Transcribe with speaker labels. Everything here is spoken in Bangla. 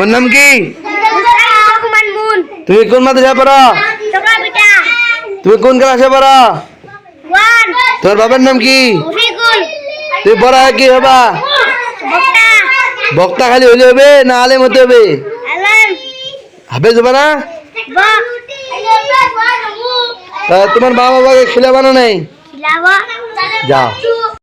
Speaker 1: তোমার নাম কি? তুমি কোন মাদ্রাসায় পড়ো?
Speaker 2: তোকা
Speaker 1: তুমি কোন ক্লাসে পড়ো?
Speaker 2: ওয়ান
Speaker 1: তোমার বাবার নাম কি?
Speaker 2: তুই
Speaker 1: তুমি কি হবা
Speaker 2: বক্তা
Speaker 1: খালি হলে হবে না আলেম হতে হবে? হাফেজ হবে না? তোমার মা বাবাকে খিলাবানো নেই? যাও।